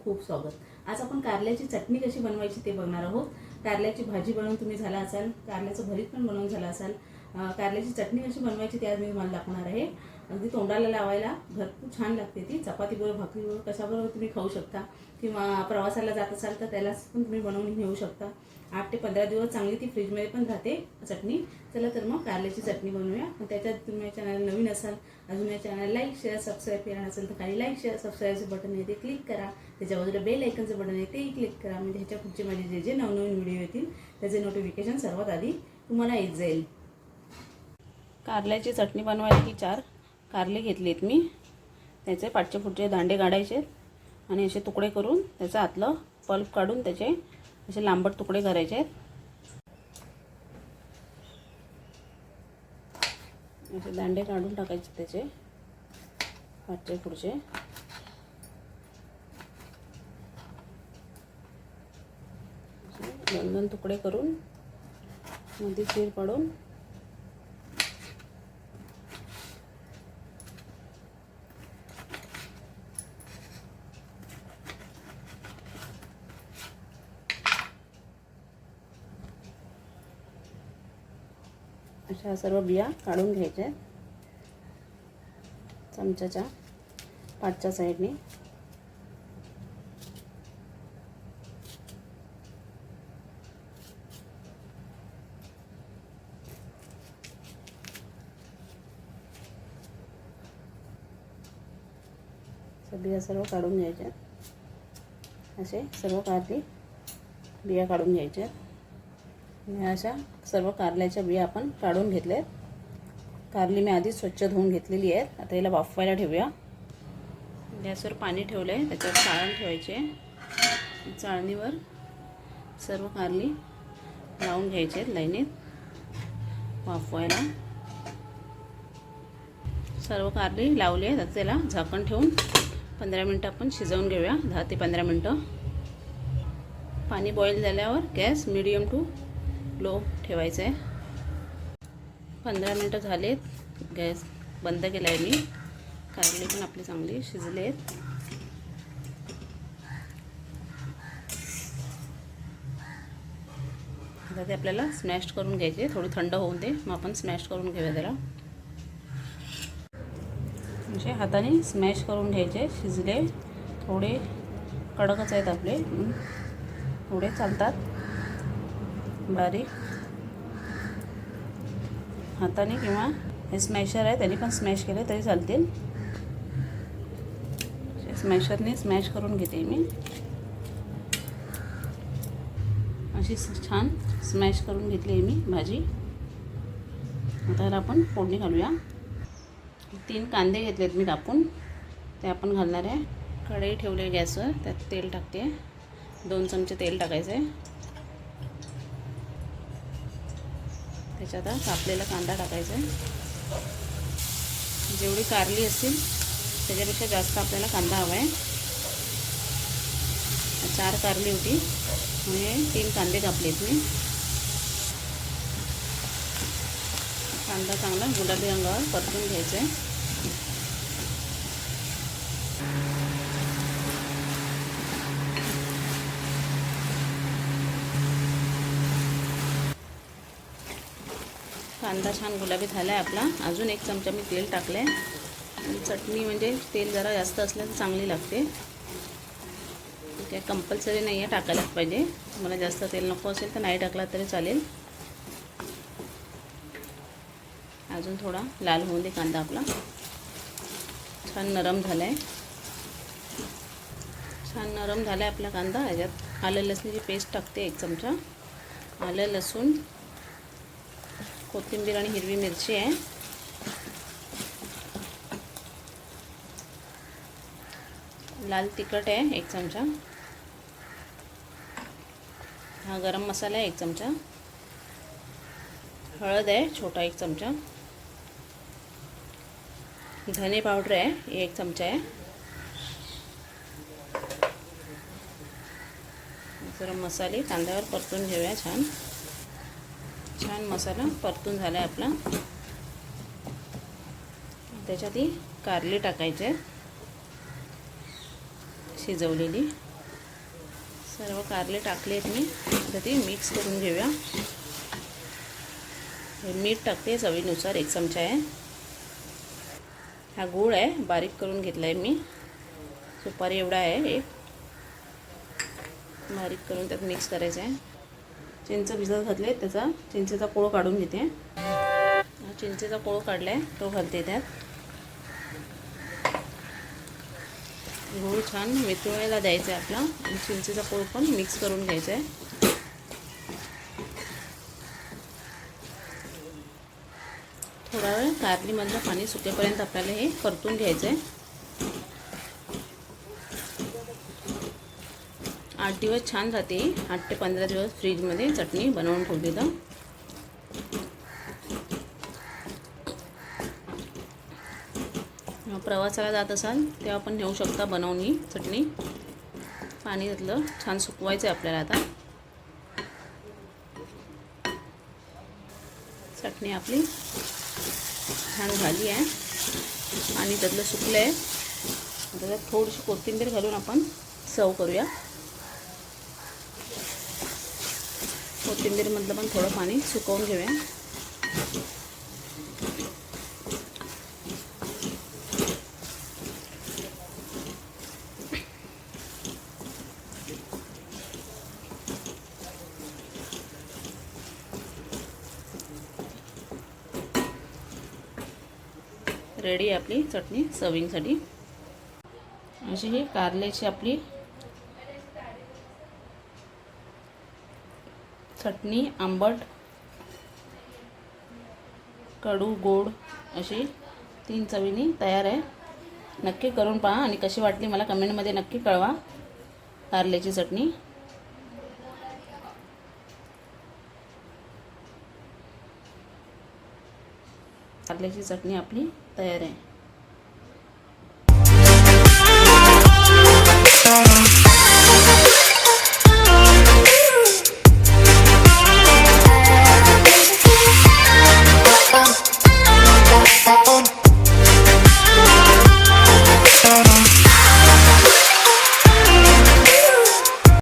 खूप स्वागत आज आपण कारल्याची चटणी कशी बनवायची ते बघणार आहोत. कारल्याची भाजी बनवून तुम्ही झाला असाल कारल्याचं भरीत पण बनवून झाला असाल. कारल्याची चटणी कशी बनवायची ते आज मी तुम्हाला दाखवणार आहे. अगदी तोंडाला लावायला भरपूर छान लागते ती. चपातीबरोबर भाकरीबरोबर कशाबरोबर तुम्ही खाऊ शकता किंवा प्रवासाला जात असाल तर त्यालाच पण तुम्ही बनवून घेऊ शकता. आठ ते पंधरा दिवस चांगली ती फ्रीजमध्ये पण राहते चटणी. चला तर मग कारल्याची चटणी बनवूया. पण त्याच्यात तुम्ही या चॅनल नवीन असाल अजून या चॅनल लाईक शेअर सबस्क्राईब केला असेल तर खाली लाईक शेअर सबस्क्राईबचं बटन आहे ते क्लिक करा. त्याच्या बाजूला बेल ऐकनचं बटन आहे तेही क्लिक करा. म्हणजे ह्याच्या पुढचे माझे जे जे नवनवीन व्हिडिओ येतील त्याचे नोटिफिकेशन सर्वात आधी तुम्हाला येत जाईल. कारल्याची चटणी बनवायला की चार कारले घेतलेत मी. त्याचे पाठचे पुढचे दांडे काढायचे आणि असे तुकडे करून त्याचं आतलं पल्प काढून त्याचे असे लांबट तुकडे करायचे. आहेत असे दांडे काढून टाकायचे त्याचे पाठचे पुढचे. दोन दोन तुकडे करून मध्ये चीर पाडून अशा सर्व बिया काढून घ्यायच्या आहेत. चमच्याच्या पाठच्या साईडने. बिया सर्व काढून घ्यायच्या असे सर्व काढली बिया काढून घ्यायच्या मी अशा सर्व कारल्याच्या बिया आपण काढून घेतल्या कारली मी आधी स्वच्छ धुवून घेतलेली आहेत. आता याला वाफवायला ठेवूया. गॅसवर पाणी ठेवलं आहे त्याच्यावर चाळण ठेवायचे चाळणीवर सर्व कारली लावून घ्यायचे आहेत लाईनीत. वाफवायला. सर्व कारली लावली आहे आता त्याला झाकण ठेवून पंधरा मिनटं आपण शिजवून घेऊया. दहा ते पंधरा मिनटं. पाणी बॉईल झाल्यावर गॅस मिडियम टू लो ठेवायचं. आहे पंधरा मिनटं झालेत. गॅस बंद केला आहे मी. कारली पण आपली चांगली शिजले आहेत आता ते आपल्याला स्मॅश करून घ्यायचे. थोडी थंड होऊन दे. मग आपण स्मॅश करून घेऊया त्याला. म्हणजे हाताने स्मॅश करून घ्यायचे. शिजले. थोडे कडकच आहेत आपले. थोडे चालतात. बारीक. हाताने किंवा हे स्मॅशर आहे त्याने पण स्मॅश केले तरी चालतील. स्मॅशरने स्मॅश करून घेते मी. अशी छान स्मॅश करून घेतली आहे मी भाजी. आता याला आपण फोडणी घालूया. तीन कांदे घेतलेत मी कापून. ते आपण घालणार आहे. कढई ठेवली आहे गॅसवर त्यात तेल टाकते. दोन चमचे तेल टाकायचं आहे त्याच्यात कापलेला कांदा टाकायचा आहे. जेवढी कारली असतील त्याच्यापेक्षा जास्त आपल्याला कांदा हवा आहे. चार कारली होती म्हणजे तीन कांदे कापलेत मी. कांदा चांगला गुलाबी रंगावर परतून घ्यायचा आहे. कांदा छान गुलाबी झाला आहे आपला. अजून एक चमचा मी तेल टाकलं आहे आणि चटणी म्हणजे तेल जरा जास्त असलं तर चांगली लागते. काय कंपल्सरी नाही आहे टाकायलाच पाहिजे. मला जास्त तेल नको असेल तर नाही टाकला तरी चालेल. अजून थोडा लाल होऊन दे कांदा आपला. छान नरम झाला आहे छान नरम झाला आहे आपला कांदा. ह्याच्यात आलं लसणीची पेस्ट टाकते एक चमचा. आलं लसूण. कोथिंबीर आणि हिरवी मिरची आहे. लाल तिखट आहे एक चमचा. हा गरम मसाला आहे एक चमचा. हळद आहे छोटा एक चमचा. धने पावडर आहे एक चमचा आहे. गरम मसाले कांद्यावर परतून घेऊया छान. छान मसाला परतून झाला आहे आपला. त्याच्यात ही कारली टाकायचे आहे. शिजवलेली. सर्व कारले टाकले आहेत मी. आता ती मिक्स करून घेऊया. हे मीठ टाकते चवीनुसार एक चमचा आहे. हा गूळ आहे बारीक करून घेतला आहे मी. सुपारी एवढा आहे. एक बारीक करून त्यात मिक्स करायचं आहे. चिंच भिजत घातले त्याचा चिंचेचा कोळ काढून घेते. चिंचेचा कोळ काढला आहे तो घालते त्यात. गूळ छान मिसळायला द्यायचा आहे आपला आणि चिंचेचा कोळ पण मिक्स करून घ्यायचा आहे थोडा वेळ कारलीमधलं पाणी सुकेपर्यंत आपल्याला हे परतून घ्यायचं आहे आठ दिवस छान राहते. आठ ते पंधरा दिवस फ्रीजमध्ये चटणी बनवून ठेवली तर. प्रवासाला जात असाल तेव्हा पण नेऊ शकता बनवून ही चटणी. पाणी घातलं छान सुकवायचं आहे आपल्याला आता. चटणी आपली छान झाली आहे. आणि त्यातलं सुकलं आहे त्याच्यात त्यात थोडीशी कोथिंबीर घालून आपण सर्व करूया. कोथिंबीरमधलं पण थोडं पाणी सुकवून घेऊया. रेडी आहे आपली चटणी सर्विंगसाठी अशी ही कारल्याची आपली चटणी आंबट कडू गोड अशी तीन चवीनी तयार आहे. नक्की करून पहा आणि कशी वाटली मला कमेंटमध्ये नक्की कळवा. कारल्याची चटणी. कारल्याची चटणी आपली तयार आहे.